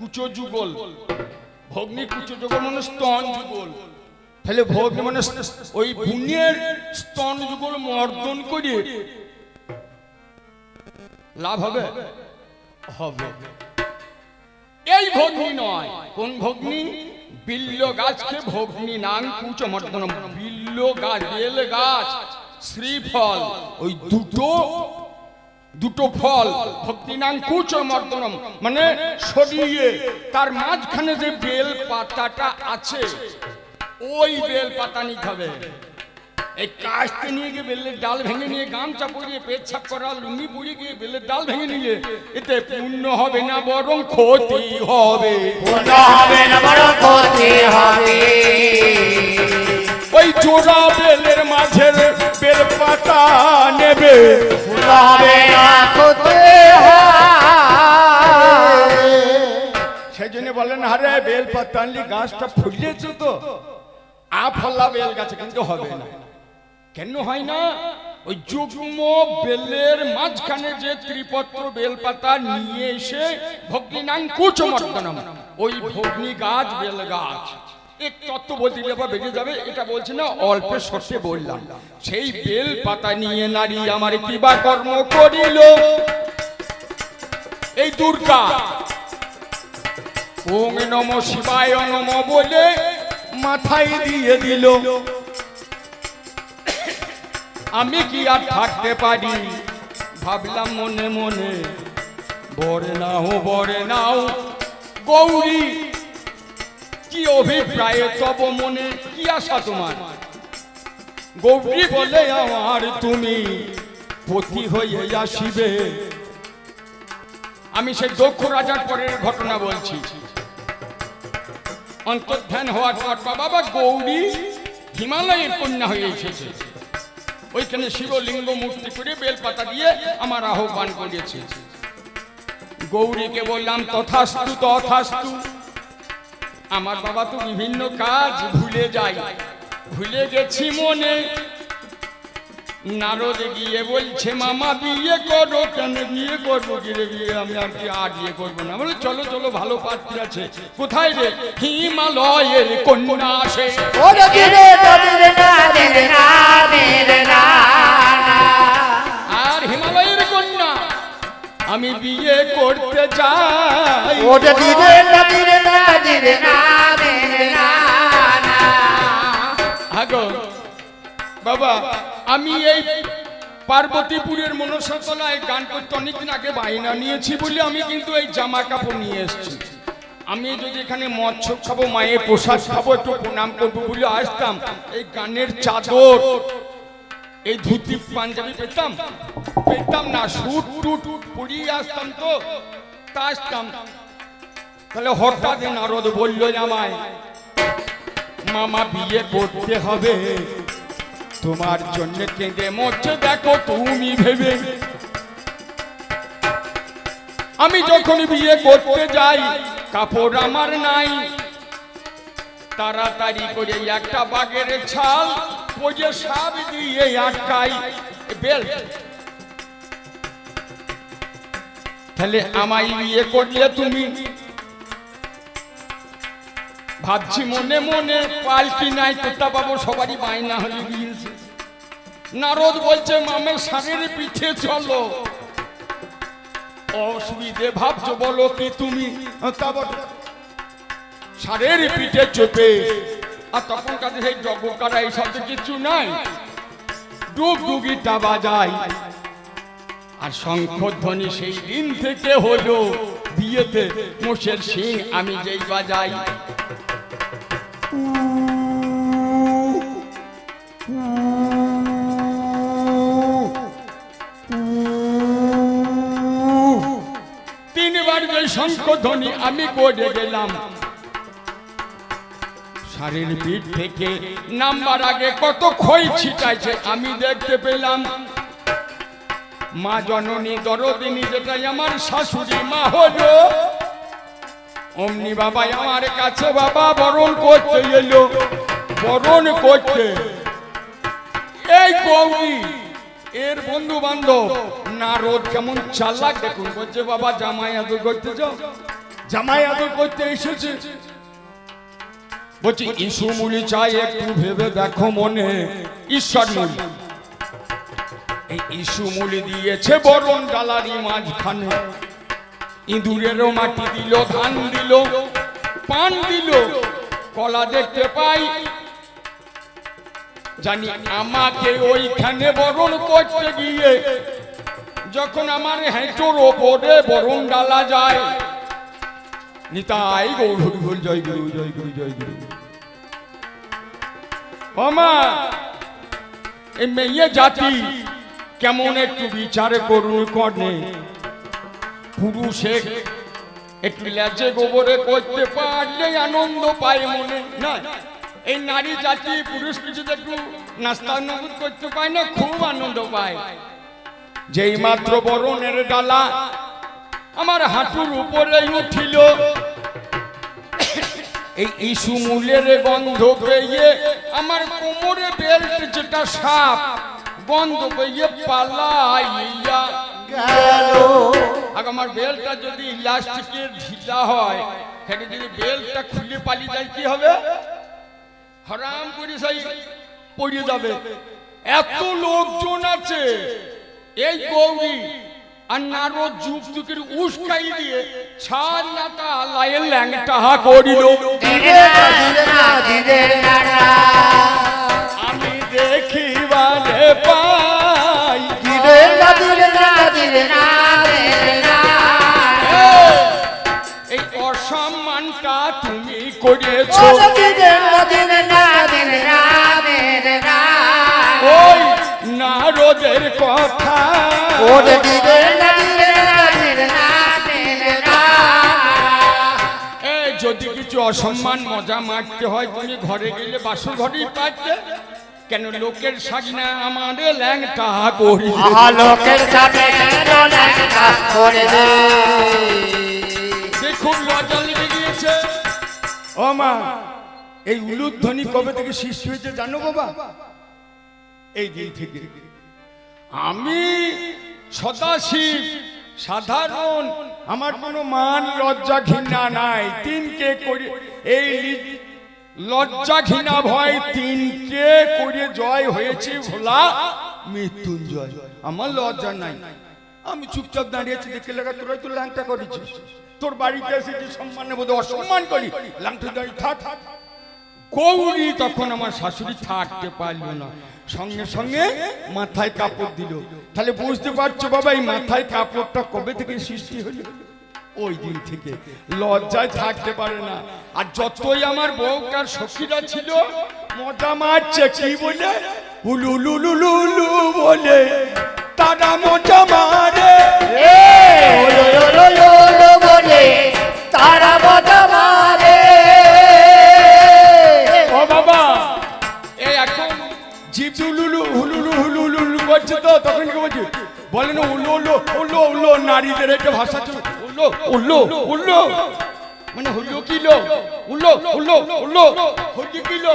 কুচো যুগল। ভগ্নি কুচো যুগল মানে স্তন যুগল। তাহলে ভগ্নি মানে ওই ভুঁড়ের স্তন যুগল মর্দন করে লাভ হবে? হবে। এই ভগ্নি নয়। কোন ভগ্নি? বিল্ল গাছকে ভগ্নি নাং কুচ মর্দন বিল্ল গাছ বেল গাছ, শ্রীফল। ওই দুটো দুটো ফল কুচ মর্দনম মানে সরিয়ে, তার মাঝখানে যে বেল পাতাটা আছে, ওই বেল পাতা নিতে হবে। এই কাস্তে নিয়ে গিয়ে, বেলের ডাল ভেঙে নিয়ে, গামছা পরিয়ে পেচ্ছাপ করা, লুঙ্গি পরিয়ে গিয়ে, বেলের ডাল ভেঙে নিয়ে, এতে পুণ্য হবে না, বরং ক্ষতি হবে। পূর্ণ হবে না বড় ক্ষতি হবে। জোড়া বেলের মাঝের বেল পাতা নেবে না সেই জন্য বলেন আরে বেল পাতা আনলি গাছটা ফুলিয়েছে তো। আ ফল্লা বেল গাছে কিন্তু হবে না। কেন হয় না? ওই যুগ্ম বেলের মাঝখানে যে ত্রিপত্র বেলপাতা নিয়ে এসে ভগ্নিনাং কুচমর্দনম ওই ভগ্নি গাছ বেল গাছ। এটা না বললাম। সেই নিয়ে আমার কিবা কর্ম এই দুর্গা। বলে মাথায় দিয়ে দিল। আমি কি আর থাকতে পারি? ভাবলাম মনে মনে, বরে নাও বরে নাও, গৌরী। কি অভিপ্রায়, তব মনে কি আশা তোমার? গৌরী বলে, আমার তুমি পতি হয়ে আসিবে। আমি সেই দক্ষ রাজার পরের ঘটনা বলছি। অন্তর্ধান হওয়ার পর বাবা গৌরী হিমালয়ের কন্যা হয়ে এসেছে। ওইখানে শিবলিঙ্গ মূর্তি করে বেলপাতা দিয়ে আমার আহ্বান করেছে। গৌরীকে বললাম, তথাস্তু তথাস্তু। আমার বাবা তো বিভিন্ন কাজ ভুলে যায়। ভুলে গেছি মনে। নারদ গিয়ে বলছে মামা বিয়ে করো কেন? বিয়ে করব রে? বিয়ে আমি আর কি আর বিয়ে করব না? বলে চলো চলো ভালো পাত্রী আছে। কোথায় রে? হিমালয়ের কন্যা আসে। আর হিমালয়ের কন্যা আমি বিয়ে করতে যাই বাবা, আমি এই পার্বতীপুরের মনসাতলায় গান করতে অনেকদিন আগে বায়না নিয়েছি বলে আমি কিন্তু এই জামা কাপড় নিয়ে এসেছি। আমি যদি এখানে মৎস্য খাব, মায়ের প্রসাদ খাব, একটু প্রণাম করব বলে আসতাম, এই গানের চাদর, এই ধুতি পাঞ্জাবি পেতাম পেতাম না, সুট টুট পরিয়ে আসতাম তো, তা আসতাম। তাহলে হঠাৎ নারদ বলল আমায় মামা বিয়ে করতে হবে। তোমার জন্য কেঁদে মরছে, দেখো তুমি ভেবে। আমি যখন বিয়ে করতে যাই, কাপড় আমার নাই। তাড়াতাড়ি করে একটা বাগের ছাল পোজে সাপ দিয়ে আটকাই। বেল। তাহলে আমায় বিয়ে করলে তুমি? ভাবছি মনে মনে পালকি নাই কোথা পাবো সবারই বায়না হলে দিয়েছে নারদ বলছে, মামের সারের পিঠে চলো। অসুবিধে ভাবছ বলো কি তুমি? সারের পিঠে চোপে। আর তখন কাছে সেই জগকারা এইসব তো কিছু নাই। ডুগ ডুগিটা বাজাই আর শঙ্খধ্বনি সেই দিন থেকে হলো, বিয়েতে মোষের সিং আমি যেই বাজাই। তিনবার যে আমি করে গেলাম। শাড়ির পিঠ থেকে নাম্বার আগে কত ক্ষয় ছিটাইছে আমি দেখতে পেলাম। মা জননী দরদিনী যেটাই আমার শাশুড়ি, মা হলো। অমনি বাবা আমার কাছে বাবা বরণ করতে এলো। বরণ করতে। এই গৌরী এর বন্ধু বান্ধব নারদ কেমন চালাক দেখুন। বলছে, বাবা, জামাই আদর করতে যাও। জামাই আদর করতে এসেছে। বলছি, ইসু মুলি চাই, একটু ভেবে দেখো মনে। ঈশ্বর মুলি এই ইসু মুলি দিয়েছে বরণ ডালারি মাঝখানে। ইঁদুরেরও মাটি দিল, ধান দিল, পান দিল, কলা দেখতে পাই। জানি আমাকে ওইখানে বরণ করতে গিয়ে যখন আমার হেঁটোর ওপরে বরণ ডালা যায়, নিতাই গৌর হরি বল জয় গুরু জয় গুরু জয় গুরু। মামা এই মেয়ে জাতি কেমন একটু বিচার করুন কর্ণে। পুরুষে একটু লেজে গোবরে করতে পারলে আনন্দ পায় মনে। না, এই নারী জাতি পুরুষ কিছু একটু নাস্তা নগদ করতে পায় না, খুব আনন্দ পায়। যেই মাত্র বরণের ডালা আমার হাঁটুর উপরে উঠিল। এই ইসু মূলের গন্ধ পেয়ে আমার কোমরে বেল্ট যেটা সাপ, গন্ধ পেয়ে পালাইয়া গেল। আমার বেলটা যদি ইলাস্টিকের ঢিলা হয়, সেটা যদি বেলটা খুলে পালিয়ে যায়, কি হবে? হারাম করে সেই পড়ে যাবে। এত লোকজন আছে এই গৌরী আর নারো যুগের উস্কাই দিয়ে ছাড় ল্যাংটা করিল। আমি পাই। না না না এই অসম্মানটা তুমি করেছ না ধীরে নারদের কথা। না না না না। এই যদি কিছু অসম্মান মজা মারতে হয় তুমি ঘরে গেলে বাসর ঘরেই পারতে। কেন লোকের সাজনা আমাদের ল্যাংটা করি আলোকের সাথে কেন লেখা করে দেখুন লজ্জা লেগে গিয়েছে। ও মা এই উলুধ্বনি কবে থেকে সৃষ্টি হয়েছে জানো বাবা? এই দিন থেকে। আমি সদাশিব, সাধারণ, আমার কোনো মান লজ্জা ঘৃণা নাই। তিনকে করে, এই লজ্জা ঘৃণা ভয় তিনকে করে জয় হয়েছে ভোলা মৃত্যুঞ্জয়। আমার লজ্জা নাই। আমি চুপচাপ দাঁড়িয়েছি দেখে লাগা তোরাই তো ল্যাংটা করেছিস। তোর বাড়িতে এসে সম্মানে বোধ অসম্মান করি। ল্যাংটা দাঁড়িয়ে থাক। গৌরী তখন আমার শাশুড়ি থাকতে পারল না। সঙ্গে সঙ্গে মাথায় কাপড় দিল। তাহলে বুঝতে পারছ বাবা, এই মাথায় কাপড়টা কবে থেকে সৃষ্টি হলো? ওই দিন থেকে। লজ্জায় থাকতে পারে না। আর যতই আমার বউকার সখীরা ছিল, মজা মারছে, কি বলে? উলু লুলু লুলু বলে, তারা মজা মারে। তারা বলছে বলে না উল্লো উল্লো উল্লো উল্লো নারীদের একটা ভাষা ছিল উল্লো উল্লো উল্লো। মানে হুল্লো কিলো উল্লো উল্লো উল্লো। হুল্লি কিলো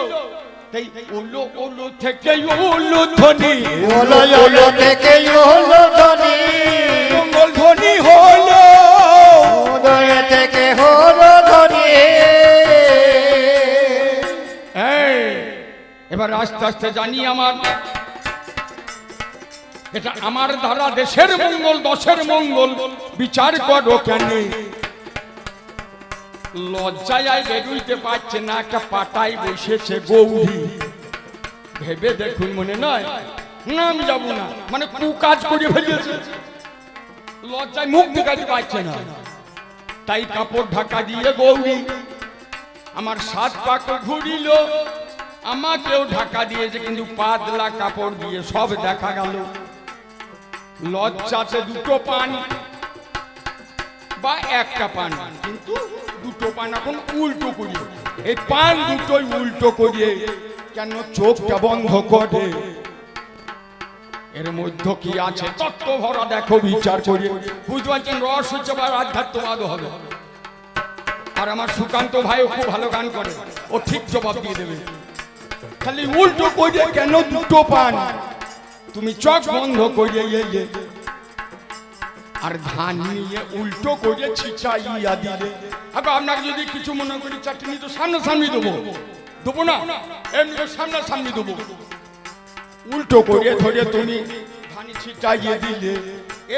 তাই উল্লো উল্লো থেকে উল্লো ধ্বনি। ওলো ওলো থেকে ওলো ধ্বনি। মঙ্গল ধ্বনি হলো। উদয় থেকে হলো ধ্বনি। এই, এবার আস্তে আস্তে জানি আমার এটা আমার দ্বারা, দেশের মঙ্গল, দশের মঙ্গল। বিচার করো কেন। লজ্জায় আয় বেরুইতে পারছে না, একটা পাটাই বসেছে গৌরী ভেবে দেখুন, মনে নয়? না আমি যাব না মানে কু কাজ করে ফেলেছে। লজ্জায় মুখ দেখাতে পারছে না। তাই কাপড় ঢাকা দিয়ে গৌরী আমার সাত পাক ঘুরিল। আমাকেও ঢাকা দিয়েছে, কিন্তু পাতলা কাপড় দিয়ে সব দেখা গেল। লজ্জাতে দুটো পান বা একটা পান। কিন্তু দুটো পান এখন উল্টো করি এই পান দুটোই উল্টো করিয়ে কেন চোখটা বন্ধ করে? এর মধ্যে কি আছে? তত্ত্ব ভরা দেখো, বিচার করে বুঝতে পারছেন রস হচ্ছে বা আধ্যাত্মবাদ হবে। আর আমার সুকান্ত ভাইও খুব ভালো গান করে। ও ঠিক জবাব দিয়ে দেবে। খালি উল্টো করে কেন দুটো পান? তুমি চোখ বন্ধ করে এলে আর ধান নিয়ে উল্টো করে ছিটাইয়া দিলে। আবার আপনাকে যদি কিছু মনে করি, চাটনি তো সামনে সামনে দেবো। দেবো না, এমনি সামনে সামনে দেবো। উল্টো করে ধরে তুমি ধান ছিটাইয়ে দিলে।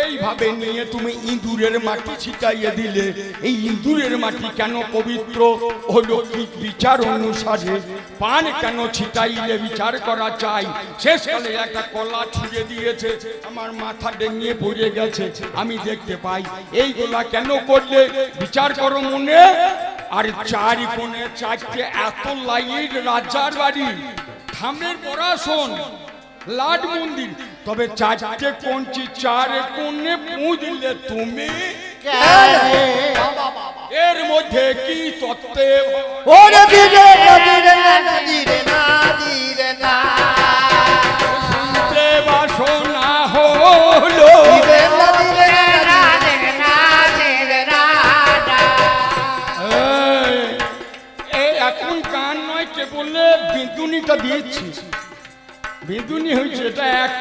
এইভাবে নিয়ে তুমি ইঁদুরের মাটি ছিটাইয়ে দিলে। এই ইঁদুরের মাটি কেন পবিত্র? হলো কি বিচার অনুসারে পান কেন ছিটাইলে বিচার করা চাই? শেষকালে একটা কলা ছুঁড়ে দিয়েছে। আমার মাথা ডেঙিয়ে পড়ে গেছে। আমি দেখতে পাই এইগুলা কেন করলে? বিচার করো মনে। আর চারি কোণে চারটে এত লাইট রাজার বাড়ি। থামের পড়াশোন লাট মন্দির। তবে চারটে কঞ্চি চার কোণে পুঁজলে তুমি এর মধ্যে কি তত্ত্বে? ওরে দিরে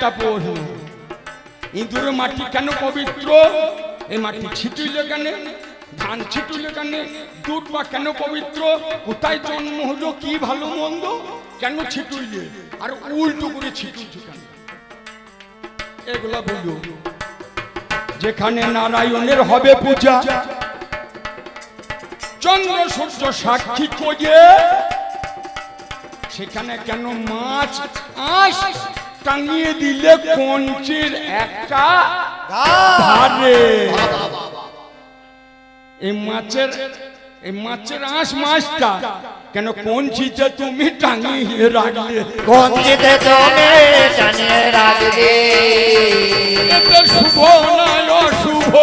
একটা প্রশ্ন ইঁদুরের মাটি কেন পবিত্র? এই মাটি ছিটুইলে কেন? ধান ছিটুইলে কেন? দুধ বা কেন পবিত্র? কোথায় জন্ম হলো? কি ভালো মন্দ? কেন ছিটুইলে আর উল্টো করে ছিটুইছে কেন? এগুলা বলল যেখানে নারায়ণের হবে পূজা, চন্দ্র সূর্য সাক্ষী খোঁজে, সেখানে কেন মাছ, আঁশ টাঙিয়ে দিলে কঞ্চির একটা ধারে। এই মাছের এই মাছের আঁশ মাছটা কেন কঞ্চিতে তুমি টাঙিয়ে রাখলে? কঞ্চিতে তুমি জানিয়ে রাখবে। এতে শুভ নয় অশুভ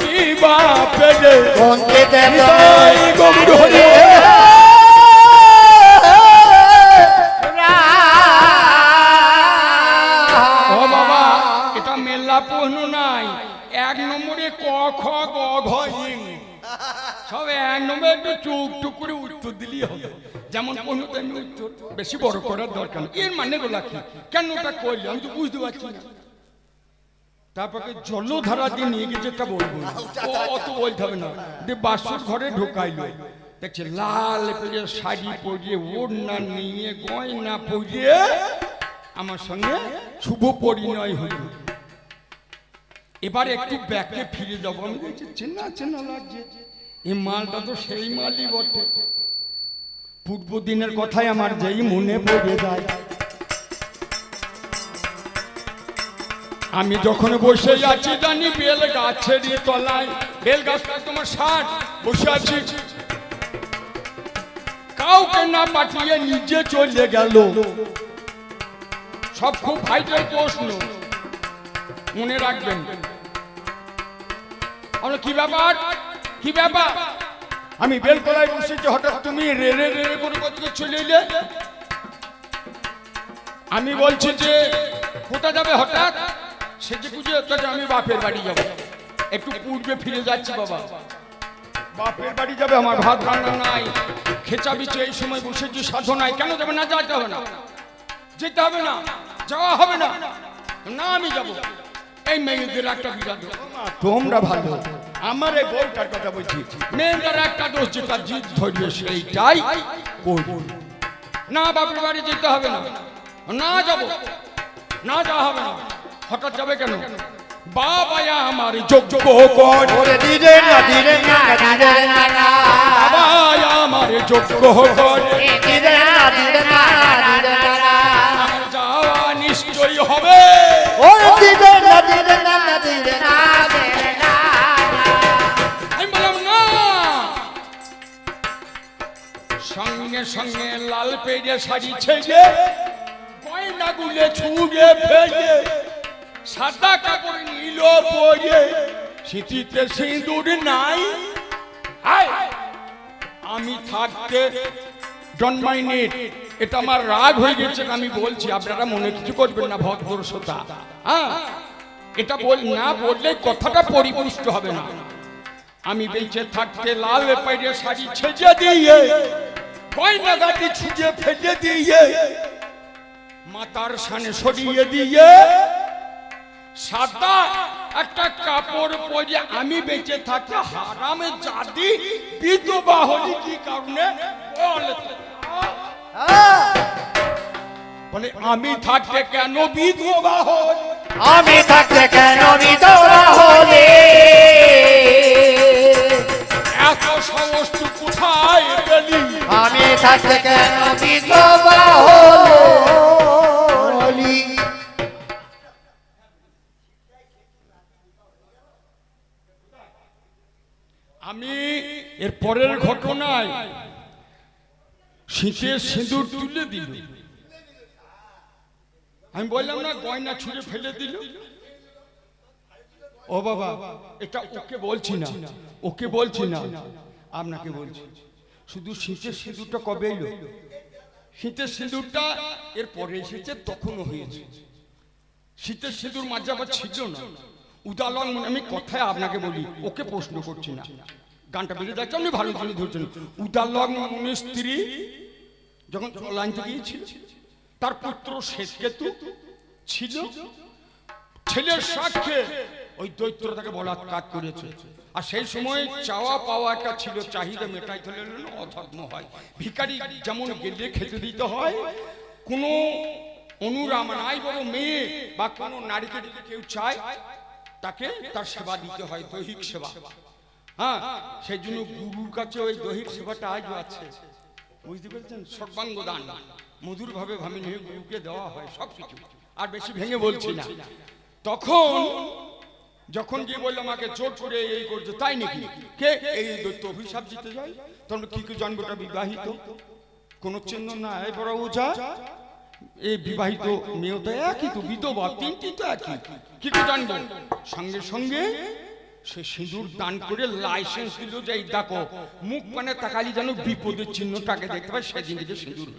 কি বা পেলে? কঞ্চিতে নিতাই গৌর হরি। ক খ গ ঘ ইং। সব এক নম্বরে একটু চুপ টুক করে উত্তর দিলেই হবে। যেমন প্রশ্ন তেমনি উত্তর বেশি বড় করার দরকার এর মানে গুলা কি? কেন ওটা করলি? আমি তো বুঝতে পারছি না। তারপরে জলধারা দিয়ে নিয়ে গেছে তা বলব। অত বলতে হবে না। দিয়ে বাসুর ঘরে ঢোকাইলো। দেখছে লাল পেরে শাড়ি পরিয়ে ওড়না নিয়ে গয়না পরিয়ে আমার সঙ্গে শুভ পরিণয় হলো। এবার একটু ব্যাকে ফিরে যাব। আমি দেখছি চেনা চেনা লাগছে। এই মালটা তো সেই মালই বটে। পূর্ব দিনের কথাই আমার যেই মনে পড়ে যায়। আমি যখন বসে আছি জানি বেল গাছের তলায়। বেল গাছটা তোমার ষাট, বসে আছি। কাউকে না পাঠিয়ে নিজে চলে গেল। সব খুব ভাইটাল প্রশ্ন। মনে রাখবেন। আমরা কি ব্যাপার? কি ব্যাপার? আমি বেলতলায় বসেছি হঠাৎ তুমি রে রে রে রে করে কোথায় চলে এলে? আমি বলছি যে, কোথা যাবে হঠাৎ? সেজে গুজে কাছে আমি বাপের বাড়ি যাব। একটু পূর্বে ফিরে যাচ্ছি বাবা। বাপের বাড়ি যাবে, আমার ভাত রান্না নাই। খেচা বিচে এই সময় বসেছি সাধনায় কেন যাবে না? যেতে হবে না। যেতে হবে না। যাওয়া হবে না। না, আমি যাব। এই মেয়েদের একটা বিরাট তোমরা ভালো। আমার এই বউটার কথা বলছি। মেয়েদের একটা দোষ যেটা জিদ ধরবে সেইটাই করব। না বাপের বাড়ি যেতে হবে না। না যাব। না যাওয়া হবে না। হঠাৎ যাবে কেন? বাবা আমার যোগ্য কর দিরে না দিরে না দিরে না বাবা আমার যোগ্য কর দিরে না না যাওয়া নিশ্চয়ই হবে। ওরে দিরে সঙ্গে সঙ্গে লাল পেড়ে শাড়ি ছেড়ে গয়না গুলে ছুঁড়ে ফেলে, সাদা কাপড় নীল পরে সিঁথিতে সিঁদুর নাই। আমি থাকতে ইট এটা আমার রাগ হয়ে গেছে, আমি বলছি, আপনারা মনে কিছু করবেন না, ভদ্র শ্রোতা। হ্যাঁ এটা বল না বললে কথাটা পরিপুষ্ট হবে না। আমি বেঁচে থাকতে লাল পাইরে শাড়ি ছেজে দিয়ে গয়না গাটি ছুঁজে ফেলে দিয়ে মাতার সানে সরিয়ে দিয়ে সাদা একটা কাপড় পরে আমি বেঁচে থাকতে হারামে জাতি বিধবা হলি কি কারণে? বল। তো। বলে আমি থাকতে কেন বিধবা হই আমি থাকতে কেন বিধবা হলে? এত সমস্ত কোথায় পেলি? আমি থাকতে কেন বিধবা হলি? আমি এর পরের ঘটনায় শীতের সিঁদুর তুলে দিল আমি বললাম না, গয়না ছুঁড়ে ফেলে দিল। ও বাবা, এটা ওকে বলছি না, ওকে বলছি না, আপনাকে বলছি। শুধু শীতের সিঁদুরটা কবে এলো? শীতের সিঁদুরটা এর পরে এসেছে, তখনও হয়েছে। শীতের সিঁদুর মাঝে আবার ছিল না। উদাহরণ আমি কথায় আপনাকে বলি, ওকে প্রশ্ন করছি না। গানটা বেরিয়ে যাচ্ছে, আপনি ভালো জিনিস ধরছেন। উদাহরণ মনের স্ত্রী যখন লাইন থেকে গিয়েছিল তার পুত্র শ্বেতকেতু ছিল। ছেলের সাক্ষে ওই দৈত্য তাকে বলাৎকার করেছে। আর সেই সময় চাওয়া পাওয়া একটা ছিল চাহিদা হলে না অধর্ম হয়। ভিখারি যেমন গেলে খেতে দিতে হয় কোনো অনুরাম নাই বড় মেয়ে বা কোনো নারীকে যদি কেউ চায় তাকে তার সেবা দিতে হয় দৈহিক সেবা। হ্যাঁ সেই জন্য গুরুর কাছে ওই দৈহিক সেবাটা আজও আছে। বুঝতে পেরেছেন? সর্বাঙ্গ দান মধুর ভাবে নিয়ে গুরুকে দেওয়া হয় সব কিছু। আর বেশি ভেঙে বলছি না। তখন যখন গিয়ে বলল, আমাকে জোর করে এই করছে, তাই নাকি? কে? এই দৈত্য অভিশাপ দিতে যায়। তখন কি কি জানবোটা বিবাহিত? কোন চিহ্ন না এই বড় ওঝা। এই বিবাহিত মেয়ে তো একই তো, বিধবা, তিনটি তো একই। কি জানব সঙ্গে সঙ্গে সে সিঁদুর দান করে লাইসেন্স দিল যে, এই দেখো, মুখ মানে তাকালি যেন বিপদের চিহ্নটাকে দেখতে পাই সেদিন থেকে সিঁদুর।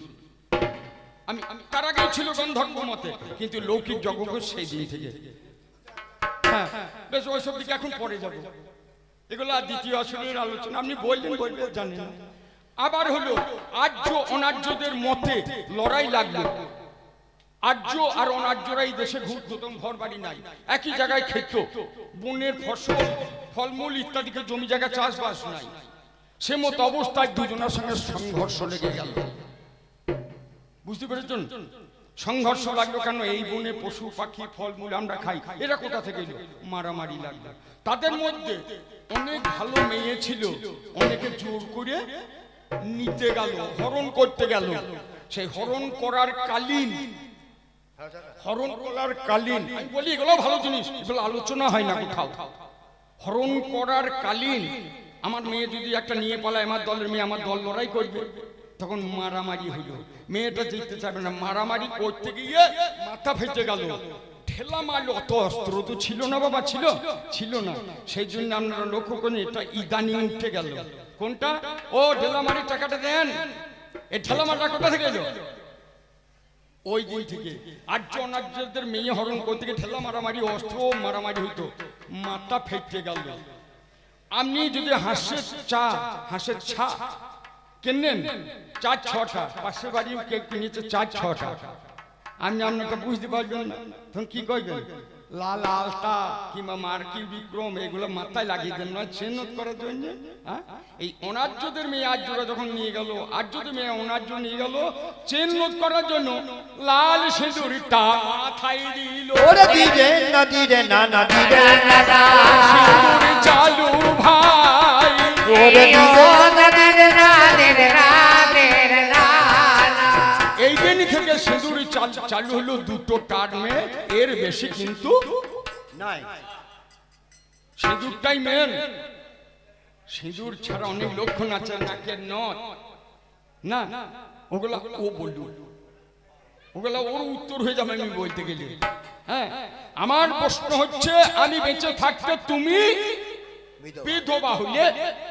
আমি তার আগেই ছিল গন্ধর্ব মতে, কিন্তু লৌকিক জগৎ সেই দিন থেকে। হ্যাঁ বেশ, ওইসব দিকে এখন পরে যাব। এগুলো আর দ্বিতীয় আসনের আলোচনা, আপনি বললেন বলবেন জানেন। আবার হলো, আর্য অনার্যদের মতে লড়াই লাগল। আর্য আর অনার্যরা এই দেশে ঘুরতো তখন ঘর বাড়ি নাই। একই জায়গায় খেত। বনের ফসল, ফলমূল ইত্যাদিকে জমি জায়গা চাষবাস নাই। সে মতো অবস্থায় দুজনের সঙ্গে সংঘর্ষ লেগে গেল। বুঝতে পেরেছেন? সংঘর্ষ লাগল কেন? এই বনে পশু, পাখি, ফলমূল আমরা খাই। এরা কোথা থেকে মারামারি লাগল। তাদের মধ্যে অনেক ভালো মেয়ে ছিল। অনেকে জোর করে নিতে গেল, হরণ করতে গেল। সেই হরণ করার কালীন হরণ করার কালীন। বলি, এগুলো ভালো জিনিস। এগুলো আলোচনা হয় না কোথাও হরণ করার কালীন। আমার মেয়ে যদি একটা নিয়ে পালায়, আমার দলের মেয়ে, আমার দল লড়াই করবে। তখন মারামারি হইল মেয়েটা জিততে চাইবে না। মারামারি করতে গিয়ে মাথা ফেটে গেল। ঠেলা মারল। অত অস্ত্র তো ছিল না বাবা, ছিল ছিল না। সেই জন্য আপনারা লক্ষ্য করেন, এটা ইদানিং উঠে গেল। কোনটা? ও ঢেলামারি টাকাটা দেন। এই ঠেলামারটা কোথা থেকে এলো? ওই দিন থেকে আর্য অনার্যদের মেয়ে হরণ করতে গিয়ে ঠেলা মারামারি, অস্ত্র মারামারি হইতো। মাথা ফেটে গেল। আপনি যদি হাঁসের চা, হাঁসের ছা কেনেন, চার ছটা। পাশের বাড়ি কেউ কিনেছে চার ছটা। আপনি আপনাকে বুঝতে পারবেন না। তখন কি করবেন লাল আলতা কিংবা মার্কি বিক্রম এগুলো মাথায় লাগিয়ে দেন নয় চেনত করার জন্য হ্যাঁ? এই অনার্যদের মেয়ে আর্যরা যখন নিয়ে গেল আর্যদের মেয়ে অনার্য নিয়ে গেল চেনত করার জন্য লাল সিঁদুরটা মাথায় দিল। ওরে দিরে না দিরে না না দিরে না না সিঁদুর চালু ভাই। ওরে দিরে না দিরে না দিরে না। সিঁদুর চাল- চালু হলো দুটো টার্মে এর বেশি কিন্তু নাই। সিঁদুরটাই মেন সিঁদুর ছাড়া অনেক লক্ষণ আছে নাকের নথ না ওগুলা ও বলল। ওগুলা ওর উত্তর হয়ে যাবে আমি বলতে গেলে। হ্যাঁ আমার প্রশ্ন হচ্ছে আমি বেঁচে থাকতে তুমি বিধবা। হলে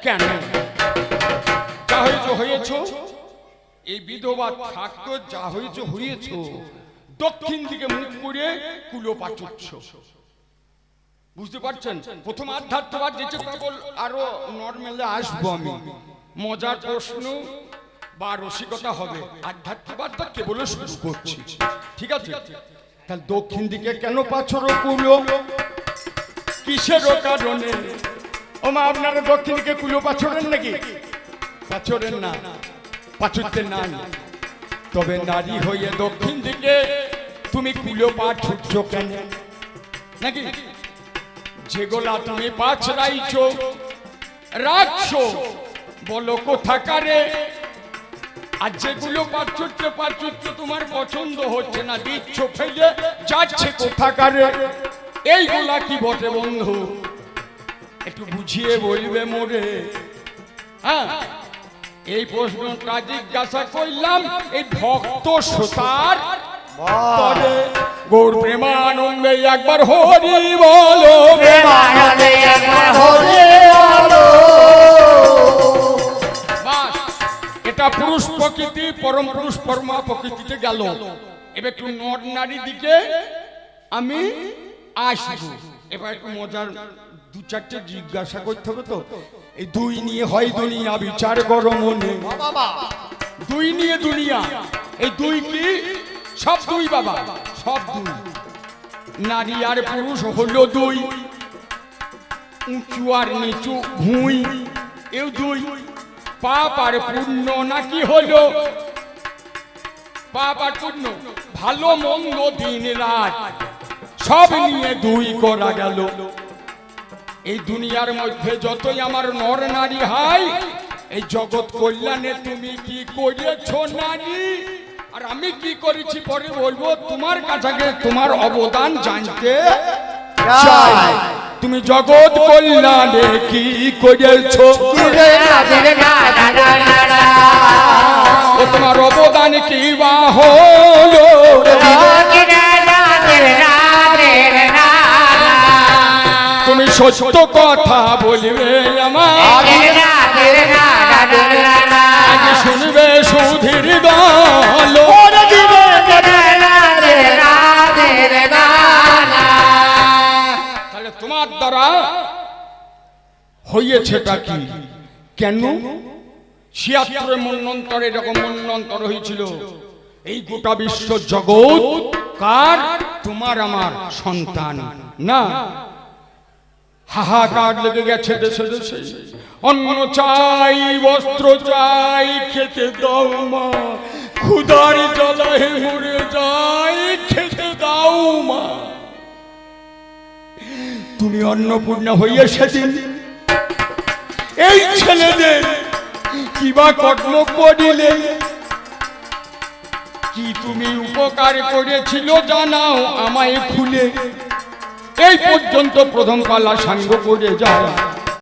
কেন? যা হয়েছে হয়েছ এই বিধবা থাকতো যা হয়েছে হয়েছ দক্ষিণ দিকে মুখ করে কুলো পাচুচ্ছ। বুঝতে পারছেন? প্রথম আধ্যাত্মবাদ যেটা কেবল আরও নর্মালে আসব আমি। মজার প্রশ্ন, বা রসিকতা হবে। আধ্যাত্মবাদটা কেবল শুরু করছি। ঠিক আছে? তাহলে দক্ষিণ দিকে কেন পাছর কুলো? কিসেরও কারণে? মা আপনারা দক্ষিণ দিকে কুলো পাছরেন নাকি? পাছরেন না। পাছুরতে নাই তবে নারী হয়ে দক্ষিণ দিকে তুমি কুলো পা ছুটছ কেন? নাকি? যেগুলা তুমি পাছ রাইছো রাখছো, বলো কোথাকারে? আর যেগুলো পাচ্ছ পাচ্ছ তোমার পছন্দ হচ্ছে না, দিচ্ছ, ফেলে, যাচ্ছে কোথাকারে? এইগুলা কি বটে বন্ধু? একটু বুঝিয়ে বলবে মোরে। হ্যাঁ? এই প্রশ্নটা জিজ্ঞাসা করলাম এই ভক্ত শ্রোতার গৌর প্রেমানন্দে একবার হরি বলো। প্রেমানন্দে একবার হরি বলো। এটা পুরুষ প্রকৃতি পরম পুরুষ পরমা প্রকৃতিতে গেল। এবার একটু নর নারী দিকে আমি আসব। এবার একটু মজার দু চারটে জিজ্ঞাসা করতে হবে তো। এই দুই নিয়ে হয় দুনিয়া বিচার করো মনে। দুই নিয়ে দুনিয়া। এই দুই কি? সব দুই বাবা। সব দুই। নারী আর পুরুষ হলো দুই। উঁচু আর নিচু ভুঁই। এও দুই। পাপ আর পুণ্য নাকি হলো? পাপ আর পুণ্য। ভালো মন্দ দিন রাত। সব নিয়ে দুই করা গেল। এই দুনিয়ার মধ্যে যতই আমার নর নারী হয় এই জগৎ কল্যাণে তুমি কি করেছ নারী? আর আমি কি করেছি পরে বলব তোমার কাছে তোমার অবদান জানতে চাই। তুমি জগৎ কল্যাণে কি করেছ? তোমার অবদান কি বা হলো? সত্য কথা বলবে আমার শুনবে সুধীর দল। তাহলে তোমার দ্বারা হইয়েছেটা কি? কেন? ছিয়াত্তরে মন্নন্তর এরকম মন্নন্তর হয়েছিল। এই গোটা বিশ্ব জগৎ কার? তোমার আমার সন্তান। না হাহাকার লেগে গেছে দেশে দেশে। অন্ন চাই, বস্ত্র চাই, খেতে দাও মা। ক্ষুধার জ্বালায় মরে যাই, খেতে দাও মা। তুমি অন্নপূর্ণা হইয়া সেদিন এই ছেলেদের কিবা কর্ম করিলে? কি তুমি উপকার করেছিল জানাও আমায় খুলে। এই পর্যন্ত প্রথম পালা সাঙ্গ করে যাও